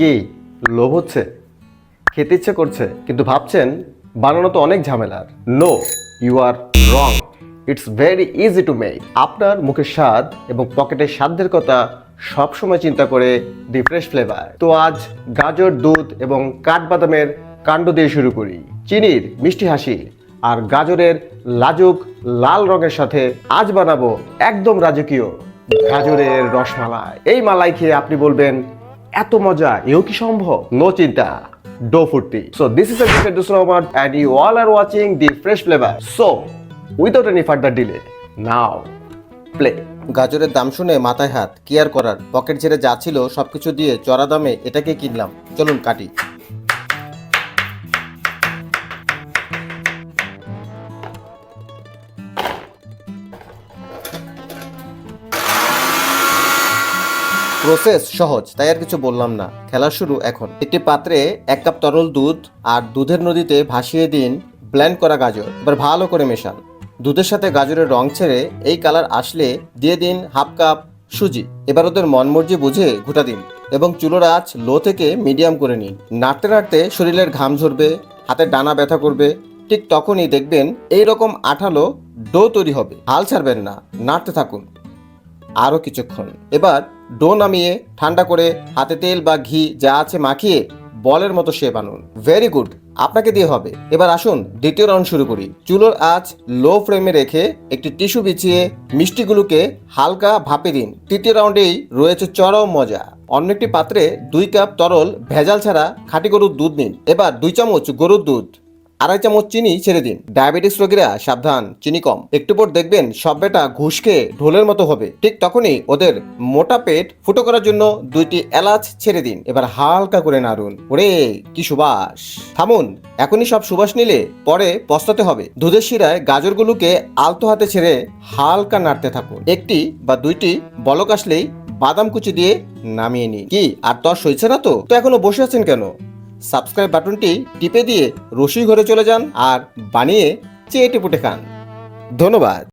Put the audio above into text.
কি লোভ হচ্ছে? খেতে ইচ্ছে করছে, কিন্তু ভাবছেন বানানো তো অনেক ঝামেলার no you are wrong it's very easy to make আপনার মুখের স্বাদ এবং পকেটের স্বাদের কথা সবসময় চিন্তা করে দি ফ্রেশ ফ্লেভার তো আজ গাজর, দুধ এবং কাঠবাদামের কাণ্ড দিয়ে শুরু করি। চিনির মিষ্টি হাসি আর গাজরের লাজুক লাল রঙের সাথে আজ বানাবো একদম রাজকীয় গাজরের রসমালাই। এই মালাই খেয়ে আপনি বলবেন এত মজা এও কি সম্ভব? নো চিন্তা ডো ফুটি so this is a different দোসরা আমার and you all are watching the fresh flavour so without any further delay now play গাজরের দাম শুনে মাথায় হাত কি আর করার? পকেট ছেড়ে যা ছিল সবকিছু দিয়ে চড়া দামে এটাকে কিনলাম। চলুন কাটি। প্রসেস সহজ, তাই আর কিছু বললাম না। খেলা শুরু এখন। একটি পাত্রে এক কাপ তরল দুধ আর দুধের নদীতে ভাসিয়ে দিন ব্লেন্ড করা গাজর। এবার ভালো করে মেশান। দুধের সাথে গাজরের রং ছেড়ে এই কালার আসলে দিয়ে দিন হাফ কাপ সুজি। এবার ওদের মন মর্জি বুঝে ঘুটা দিন এবং চুলোর আঁচ লো থেকে মিডিয়াম করে নিন। নাড়তে নাড়তে শরীরের ঘাম ঝরবে হাতের ডানা ব্যথা করবে। ঠিক তখনই দেখবেন এই রকম আঠালো ডো তৈরি হবে। হাল ছাড়বেন না, নাড়তে থাকুন। আরও কিছুক্ষণ। এবার ডো নামিয়ে ঠান্ডা করে হাতে তেল বা ঘি যা আছে মাখিয়ে বলের মতো শেপ আনুন। ভেরি গুড আপনাকে দিয়ে হবে। এবার আসুন দ্বিতীয় রাউন্ড শুরু করি। চুলোর আঁচ লো ফ্লেমে রেখে একটি টিস্যু বিছিয়ে মিষ্টিগুলোকে হালকা ভাপে দিন। তৃতীয় রাউন্ডেই রয়েছে চরম মজা। অন্য একটি পাত্রে দুই কাপ তরল ভেজাল ছাড়া খাঁটি গরুর দুধ নিন। এবার দুই চামচ গরুর দুধ। আড়াই চামচ চিনি ছেড়ে দিন। ডায়াবেটিস রোগীরা সাবধান, চিনি কম। একটু পর দেখবেন সব বেটা ঘুষ খেয়ে ঢোলের মতো হবে। ঠিক তখনই ওদের মোটা পেট ফুটো করার জন্য দুইটি এলাচ ছেড়ে দিন। এবার হালকা করে নাড়ুন। ওরে, কি সুবাস! থামুন, এখনই সব সুবাস নিলে পরে পস্তাতে হবে। দুধের শিরায় গাজরগুলোকে আলতো হাতে ছেড়ে হালকা নাড়তে থাকুন। একটি বা দুইটি বলক আসলেই বাদাম কুচি দিয়ে নামিয়ে নিন। কি, আর তর সইছে না তো? তো এখনও বসে আছেন কেন? সাবস্ক্রাইব বাটনটি টিপে দিয়ে রসুই ঘরে চলে যান আর বানিয়ে চেয়ে টিপুটে খান। ধন্যবাদ।